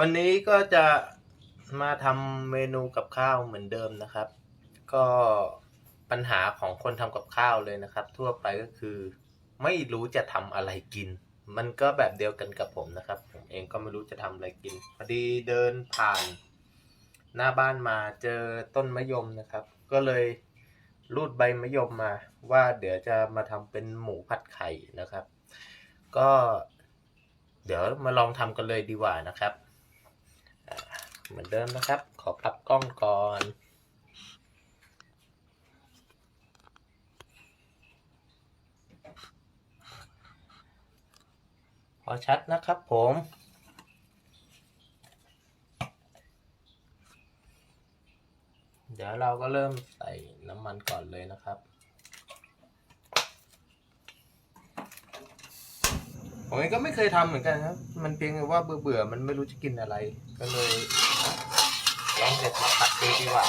วันนี้ก็จะมาทำเมนูกับข้าวเหมือนเดิมนะครับ ก็ปัญหาของคนทำกับข้าวเลยนะครับ ทั่วไปก็คือไม่รู้จะทำอะไรกิน มันก็แบบเดียวกันกับผมนะครับ ผมเองก็ไม่รู้จะทำอะไรกินพอดีเดินผ่าน หน้าบ้านมาเจอต้นมะยมนะครับ ก็เลยรูดใบมะยมมาว่าเดี๋ยวจะมาทำเป็นหมูผัดไข่นะครับ ก็เดี๋ยวมาลองทำกันเลยดีกว่านะครับ เหมือนเดิมนะครับ ขอปรับกล้องก่อนพอชัดนะครับผมเดี๋ยวเราก็เริ่มใส่น้ำมันก่อนเลยนะครับ ผมเองก็ไม่เคยทำเหมือนกันครับ มันเพียงแต่ว่าเบื่อเบื่อมันไม่รู้จะกินอะไร ก็เลยลองเด็ดมาผัดดูดีกว่า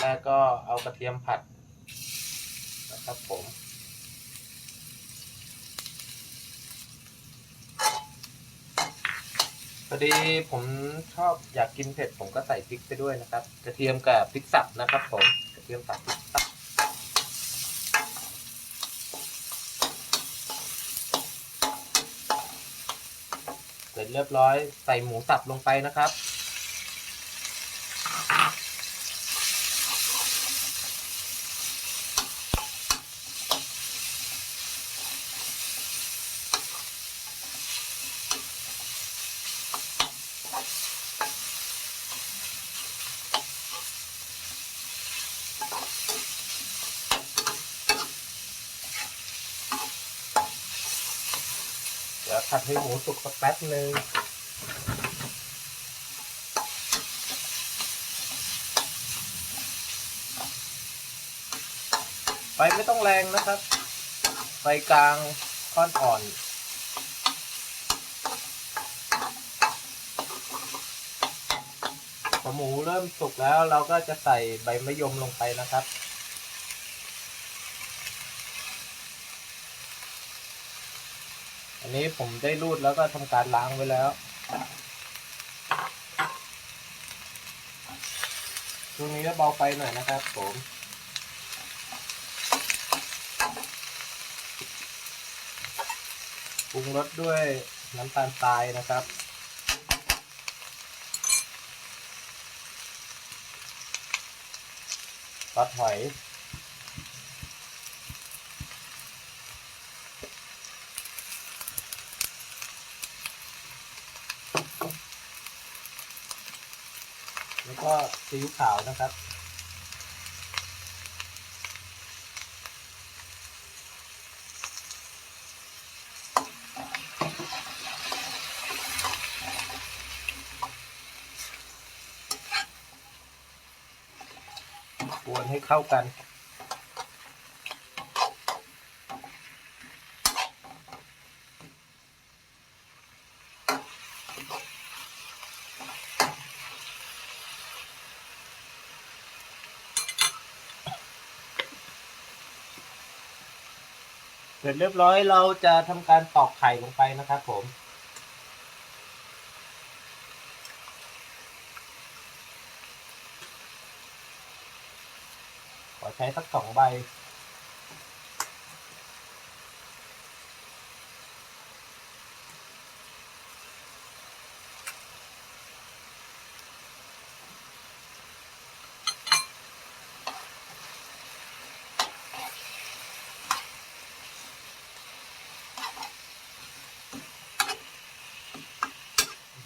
แรกก็เอากระเทียมผัดนะครับผมพอดีผมชอบอยากกินเผ็ดผมก็ใส่พริกไปด้วยนะครับ กระเทียมกับพริกสับนะครับผมกระเทียมสับพริกสับ ร็จเรียบร้อย ใส่หมูสับลงไปนะครับ ผัดให้หมูสุกสักแป๊บหนึ่งไฟไม่ต้องแรงนะครับ ไฟกลางค่อนอ่อน พอหมูเริ่มสุกแล้วเราก็จะใส่ใบมะยมลงไปนะครับ อันนี้ผมได้รูดแล้วก็ทำการล้างไว้แล้ว ช่วงนี้ก็เบาไฟหน่อยนะครับผมปรุงรสด้วยน้ำตาลทรายนะครับ ซอสหอย แล้วก็ซีอิ๊วขาวนะครับ กวนให้เข้ากัน เสร็จเรียบร้อยเราจะทำการตอกไข่ลงไปนะครับผมขอใช้สักสองใบ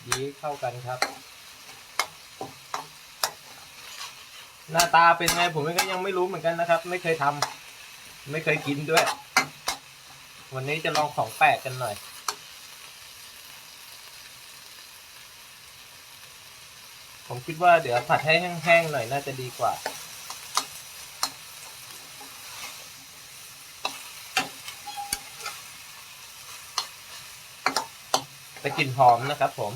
ยีเข้ากันครับ หน้าตาเป็นไงผมก็ยังไม่รู้เหมือนกันนะครับ ไม่เคยทำไม่เคยกินด้วย วันนี้จะลองของแปลกกันหน่อยผมคิดว่าเดี๋ยวผัดให้แห้งๆหน่อยน่าจะดีกว่า แต่กลิ่นหอมนะครับผม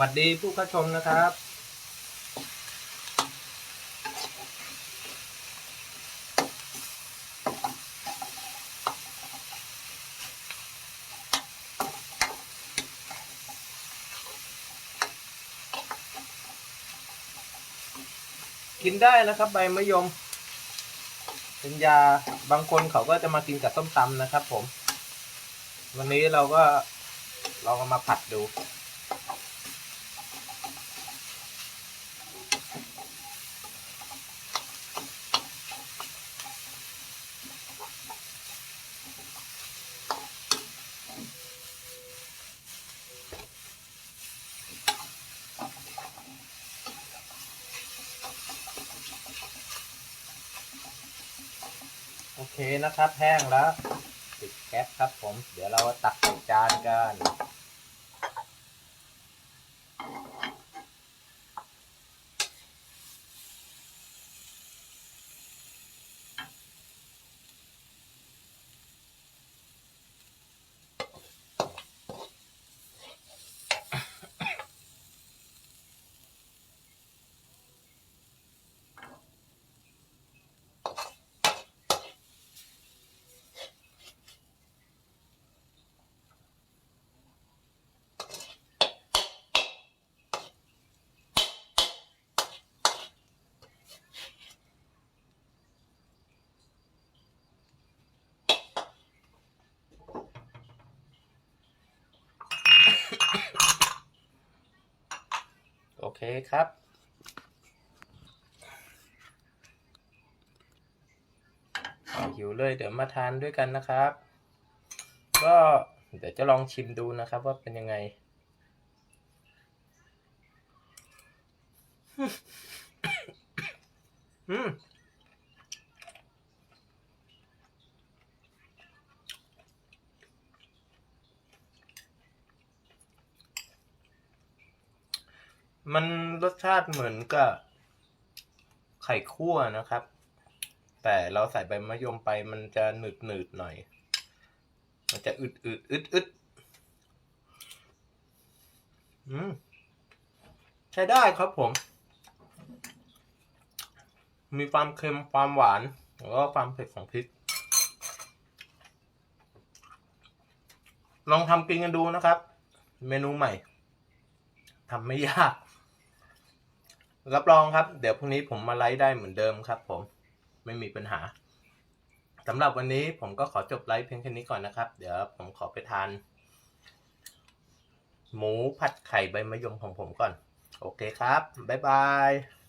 วัสดีผู้เข้าชมนะครับกินได้นะครับใบมะยมเป็นยาบางคนเขาก็จะมากินกับส้มตำนะครับผม วันนี้เราก็ลองมาผัดดู เคนะครับ แห้งแล้วปิดแก๊สครับผม เดี๋ยวเราตักใส่จานกัน เคครับ หิวเลยเดี๋ยวมาทานด้วยกันนะครับ ก็เดี๋ยวจะลองชิมดูนะครับว่าเป็นยังไง อืม มันรสชาติเหมือนกับไข่คั่วนะครับ แต่เราใส่ใบมะยมไปมันจะหนืดหนืดหน่อย มันจะอึดอึดอึดอึดอืมใช้ได้ครับผม มีความเค็มความหวาน แล้วก็ความเผ็ดของพริก ลองทำกินกันดูนะครับ เมนูใหม่ทำไม่ยาก รับรองครับ เดี๋ยวพรุ่งนี้ผมมาไลฟ์ได้เหมือนเดิมครับ ผมไม่มีปัญหาสำหรับวันนี้ผมก็ขอจบไลฟ์เพียงแค่นี้ก่อนนะครับ เดี๋ยวผมขอไปทาน หมูผัดไข่ใบมะยมของผมก่อน โอเคครับ บ๊ายบาย